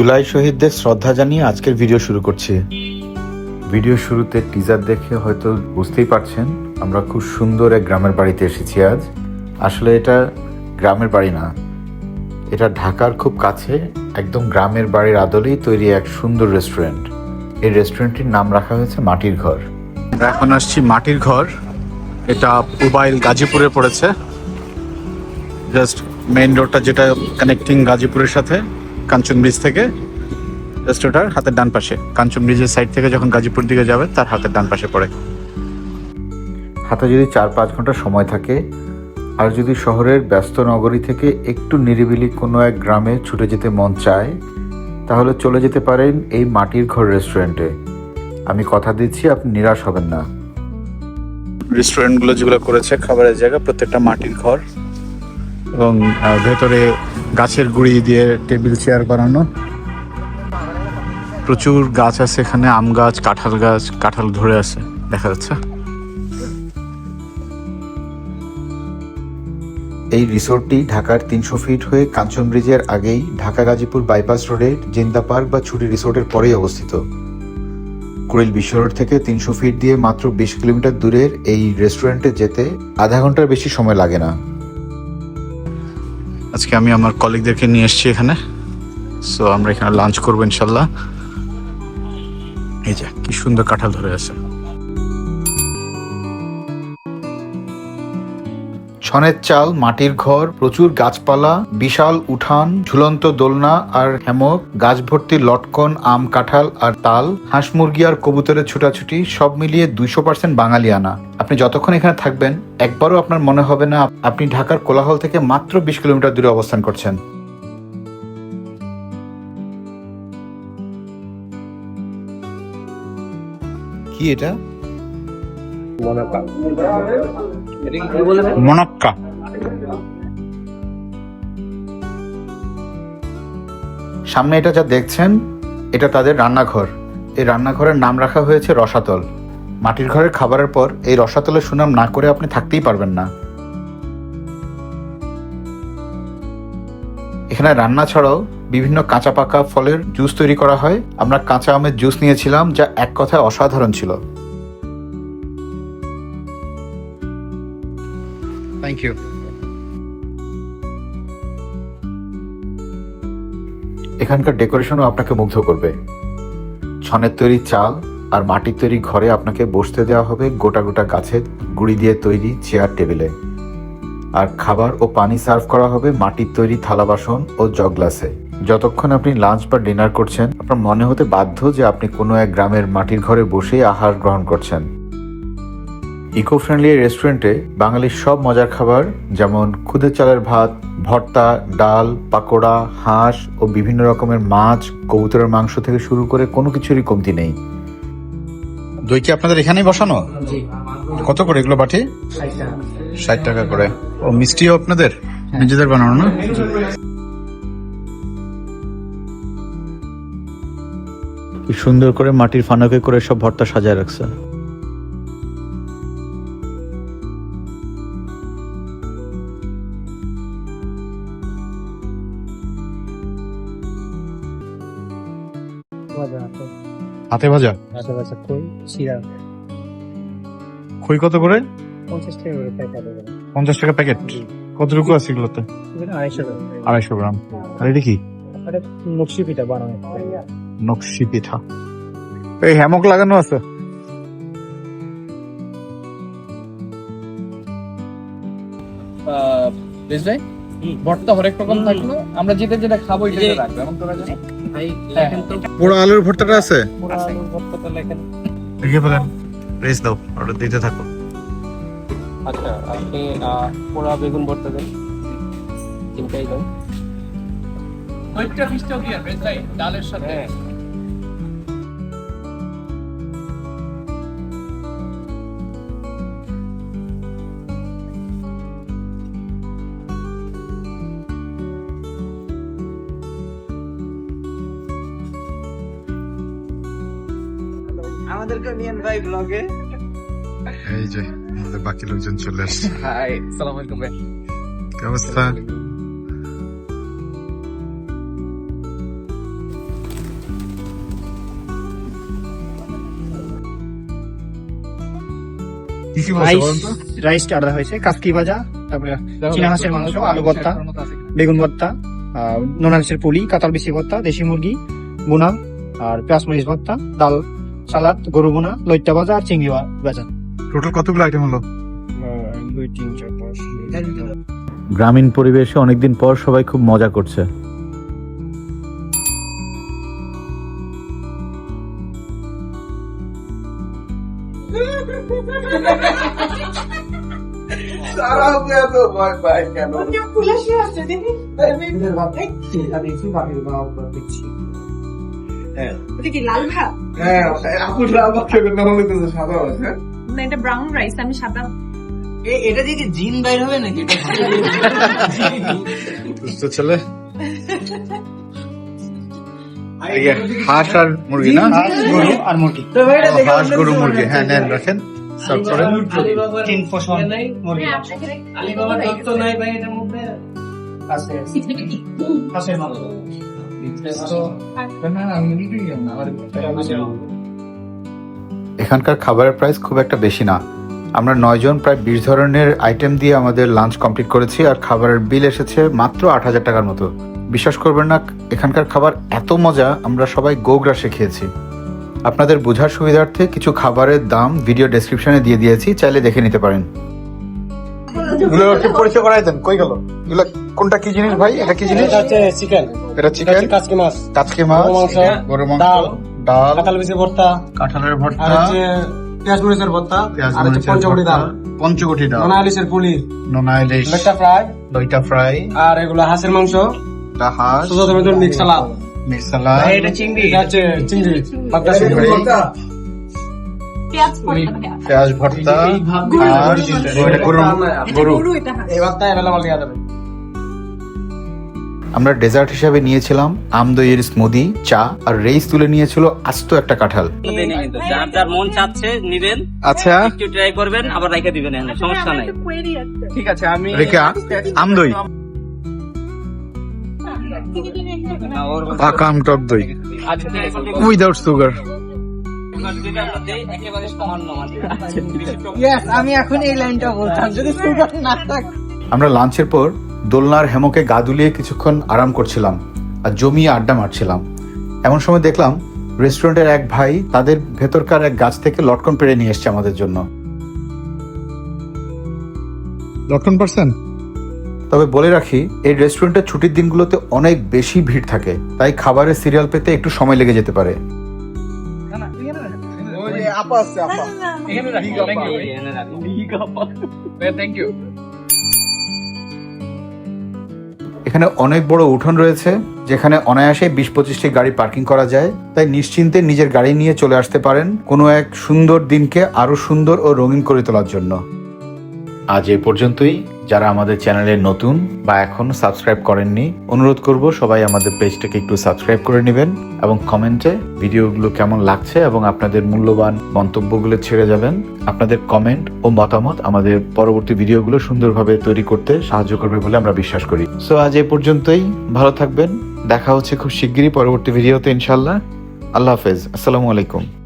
জুলাই শহীদদের শ্রদ্ধা জানিয়ে আজকের ভিডিও শুরু করছি। ভিডিও শুরুতে টিজার দেখে হয়তো বুঝতেই পারছেন আমরা খুব সুন্দর এক গ্রামের বাড়িতে এসেছি আজ। আসলে এটা গ্রামের বাড়ি না এটা ঢাকার খুব কাছে একদম গ্রামের বাড়ির আদলেই তৈরি এক সুন্দর রেস্টুরেন্ট এই রেস্টুরেন্টটির নাম রাখা হয়েছে মাটির ঘর। আমরা এখন আসছি মাটির ঘর। এটা মোবাইল গাজীপুরে পড়েছে। জাস্ট মেইন রোডটা যেটা কানেক্টিং গাজীপুরের সাথে। কাঞ্চন ব্রিজ থেকে জাস্ট ওটার হাতের ডান পাশে। কাঞ্চন ব্রিজের সাইড থেকে যখন গাজীপুর দিকে যাবে তার হাতের ডান পাশে পড়ে। হাতে যদি চার পাঁচ ঘণ্টা সময় থাকে আর যদি শহরের ব্যস্ত নগরী থেকে একটু নিরিবিলি কোনো এক গ্রামে ছুটে যেতে মন চায় তাহলে চলে যেতে পারেন এই মাটির ঘর রেস্টুরেন্টে আমি কথা দিচ্ছি আপনি নিরাশ হবেন না। রেস্টুরেন্টগুলো যেগুলো করেছে খাবারের জায়গা প্রত্যেকটা মাটির ঘর। এবং ভেতরে গাছের গুঁড়ি দিয়ে টেবিল চেয়ার বানানো। প্রচুর গাছ আছে এখানে, আম গাছ, কাঁঠাল গাছ, কাঁঠাল ধরে আছে, দেখা যাচ্ছে। এই রিসোর্টটি ঢাকার তিনশো ফিট হয়ে কাঞ্চন ব্রিজের আগেই ঢাকা গাজীপুর বাইপাস রোডে জিন্দা পার্ক বা ছুটি রিসোর্টের পরেই অবস্থিত। কুড়িল বিশ্ব রোড থেকে তিনশো ফিট দিয়ে মাত্র বিশ কিলোমিটার দূরের এই রেস্টুরেন্টে যেতে আধা ঘণ্টার বেশি সময় লাগে না। আজকে আমি আমার কলিগদেরকে নিয়ে এসেছি এখানে। সো আমরা এখানে লাঞ্চ করব ইনশাল্লাহ। এই যে, কি সুন্দর কাঁঠাল ধরে আছে। ছনের চাল, মাটির ঘর, প্রচুর গাছপালা, বিশাল উঠান, ঝুলন্ত দোলনা আর হ্যামক গাছ ভর্তি লটকন, আম কাঁঠাল আর তাল, হাঁস মুরগি আর কবুতরের ছুটাছুটি সব মিলিয়ে দুইশো পার্সেন্ট বাঙালিয়ানা। আপনি যতক্ষণ এখানে থাকবেন, একবারও আপনার মনে হবে না আপনি ঢাকার কোলাহল থেকে মাত্র বিশ কিলোমিটার দূরে অবস্থান করছেন। কি এটা? মনক্কা। সামনে এটা যা দেখছেন এটা তাদের রান্নাঘর। এই রান্নাঘরের নাম রাখা হয়েছে রসাতল। মাটির ঘরের খাবারের পর এই রসাতলের সুনাম না করে আপনি থাকতেই পারবেন না। এখানে রান্না ছাড়াও বিভিন্ন কাঁচা পাকা ফলের জুস তৈরি করা হয়। আমরা কাঁচা আমের জুস নিয়েছিলাম যা এক কথায় অসাধারণ ছিল। থ্যাংক ইউ এখানকার ডেকোরেশনও আপনাকে মুগ্ধ করবে। ছনের তৈরি চাল আর মাটির তৈরি ঘরে আপনাকে বসতে দেওয়া হবে গোটা গোটা গাছের গুঁড়ি দিয়ে তৈরি চেয়ার টেবিলে। আর খাবার ও পানি সার্ভ করা হবে মাটির তৈরি থালা বাসন ও জগ গ্লাসে। যতক্ষণ আপনি লাঞ্চ বা ডিনার করছেন, আপনার মনে হতে বাধ্য যে আপনি কোনো এক গ্রামের মাটির ঘরে বসেই আহার গ্রহণ করছেন। ইকো ফ্রেন্ডলি রেস্টুরেন্টে বাঙালির সব মজার খাবার যেমন খুদের চালের ভাত ভর্তা ডাল পাকোড়া হাঁস ও বিভিন্ন রকমের মাছ কবুতরের মাংস থেকে শুরু করে কোনো কিছুরই কমতি নেই। দই কি আপনাদের এখানেই বসানো? কত করে এগুলো বাটি? ষাট টাকা। করে। ও মিষ্টিও আপনাদের? নিজেদের বানানো না? সুন্দর করে মাটির ফানকে করে সব ভর্তা সাজায় রাখছে। হাতে ভাজা? ভাজা ভাজা কই শিরা খই কত করে? পঞ্চাশ টাকা করে প্যাকেট পঞ্চাশ টাকা প্যাকেট। কতটুকু আছে এগুলোতে? আড়াইশো টাকা আড়াইশো গ্রাম। আর এটা কি? আরে নকশি পিঠা বানানো। নকশি পিঠা। এই হ্যামক লাগানো আছে? বেশ ভাই ভর্তা হরেক রকম থাকল। আমরা যেটা যেটা খাব এটা রাখব এমন করা যায় হ্যাঁ। পোড়া আলুর ভর্তাটা আছে? পুরো আলুর ভর্তাটা লেখেন। লিখে ফেলেন। দাও অর্ডার দিতে থাকো। আচ্ছা আপনি পোড়া বেগুন ভর্তা দেন। চিন্তাই দেন। ওইটা মিষ্টিও দিয়ে বেশ ভাই ডালের সাথে। আমাদেরকে নিয়েন ভাই ব্লগে এই যে আমাদের বাকি লোকজন চলে আসছে। হাই সালাম আলাইকুম ভাই। কি অবস্থা? রাইস অর্ডার হয়েছে কাস্কি ভাজা তারপরে হাঁসের মাংস আলু ভর্তা বেগুন ভর্তা নোনা হাঁসের পুলি কাতাল বিশি ভর্তা দেশি মুরগি বোনা আর পেঁয়াজ মরিচ ভর্তা ডাল সালাদ গরু বুনা লইট্টা ভাজা আর চিংড়ি ভাজা টোটাল কতগুলো আইটেম হলো দুই তিন চার পাঁচ গ্রামীণ পরিবেশে অনেকদিন পর সবাই খুব মজা করছে ওটা কি লাল ভাত? না এটা ব্রাউন রাইস আমি সাদা। এটা দিয়ে কি জিন বাইর হবে নাকি? বুঝতে চলে হাঁস আর মুরগি না? হাঁস গরু আর মুরগি। হাঁস গরু মুরগি। হ্যাঁ নেন রাখেন। সার্ভ করেন। তিন পোষণ মুরগি হ্যাঁ, আলিবাবার দত্ত নাই ভাই এটার মধ্যে। আছে মাংস এখানকার খাবারের প্রাইস খুব একটা বেশি না। আমরা নয়জন প্রায় বিশ ধরনের আইটেম দিয়ে আমাদের লাঞ্চ কমপ্লিট করেছি আর খাবারের বিল এসেছে মাত্র আট হাজার টাকার মতো। বিশ্বাস করবেন না, এখানকার খাবার এত মজা, আমরা সবাই গোগ্রাসে খেয়েছি। আপনাদের বোঝার সুবিধার্থে কিছু খাবারের দাম ভিডিও ডেসক্রিপশনে দিয়ে দিয়েছি, চাইলে দেখে নিতে পারেন। এগুলো একটু পরিচয় করাই কই গেল? এগুলো কোনটা কি জিনিস ভাই? এটা কি জিনিস? চিকেন। এটা চিকেন? কাচকি মাছ। কাতকে মাছ। মাংস, গরু মাংস? ডাল, ডাল। কাঁঠাল বিচি ভর্তা। কাঁঠালের আর হচ্ছে পেঁয়াজ মরিচের ভর্তা। আর হচ্ছে মরিচের ডাল। পঞ্চকটি ডাল। নোনা ইলিশের পুলি। নোনা ইলিশ। লেট্টা ফ্রাই। দইটা ফ্রাই। আর এগুলো হাঁসের মাংস। হাঁস। Mix salad. Mix salad. এটা চিংড়ি। এটা হচ্ছে চিংড়ি। বাগদা চিংড়ি। চিংড়ি পেঁয়াজ ভর্তা পেঁয়াজ। ভর্তা আর গরু গরু। গরু। এটা হাঁস। এই ভাতটা অ্যাভেলেবল দেওয়া যাবে। আমরা ডেজার্ট হিসাবে নিয়েছিলাম আমদইয়ের স্মুদি চা আর রেইস তুলে নিয়েছিল আস্ত একটা কাঁঠাল। যার যার মন চাচ্ছে নিবেন। আচ্ছা। একটু ট্রাই করবেন আবার রেখে দিবেন সমস্যা নাই। ঠিক আছে আমি রেখা আমদই না, পাকাম টক দই। আচ্ছা উইদাউট সুগার আমি এখন এই লাইনটা বলতাম যদি সুগার না থাক। আমরা লাঞ্চের পর দোলনার হেমকে গা দুলিয়ে কিছুক্ষণ আরাম করছিলাম আর জমিয়ে আড্ডা মারছিলাম। এমন সময় দেখলাম রেস্টুরেন্টের এক ভাই তাদের ভেতরকার এক গাছ থেকে লটকন পেড়ে নিয়ে এসছে আমাদের জন্য। লটকন পার্সেন তবে বলে রাখি এই রেস্টুরেন্টের ছুটির দিনগুলোতে অনেক বেশি ভিড় থাকে তাই খাবারের সিরিয়াল পেতে একটু সময় লেগে যেতে পারে। আপা আছে আপা। এখানে রাখি থ্যাংক ইউ এনে রাখুন। থ্যাংক ইউ এখানে অনেক বড় উঠোন রয়েছে যেখানে অনায়াসে বিশ পঁচিশটি গাড়ি পার্কিং করা যায়। তাই নিশ্চিন্তে নিজের গাড়ি নিয়ে চলে আসতে পারেন কোনো এক সুন্দর দিনকে আরও সুন্দর ও রঙিন করে তোলার জন্য। আজ এ পর্যন্তই। যারা আমাদের চ্যানেলে নতুন বা এখনও সাবস্ক্রাইব করেননি, অনুরোধ করব সবাই আমাদের পেজটাকে একটু সাবস্ক্রাইব করে নেবেন এবং কমেন্টে ভিডিওগুলো কেমন লাগছে এবং আপনাদের মূল্যবান মন্তব্যগুলো ছেড়ে যাবেন। আপনাদের কমেন্ট ও মতামত আমাদের পরবর্তী ভিডিওগুলো সুন্দরভাবে তৈরি করতে সাহায্য করবে বলে আমরা বিশ্বাস করি। সো আজ এ পর্যন্তই। ভালো থাকবেন। দেখা হচ্ছে খুব শিগগিরই পরবর্তী ভিডিওতে ইনশাল্লাহ আল্লাহ হাফেজ। আসসালামু আলাইকুম।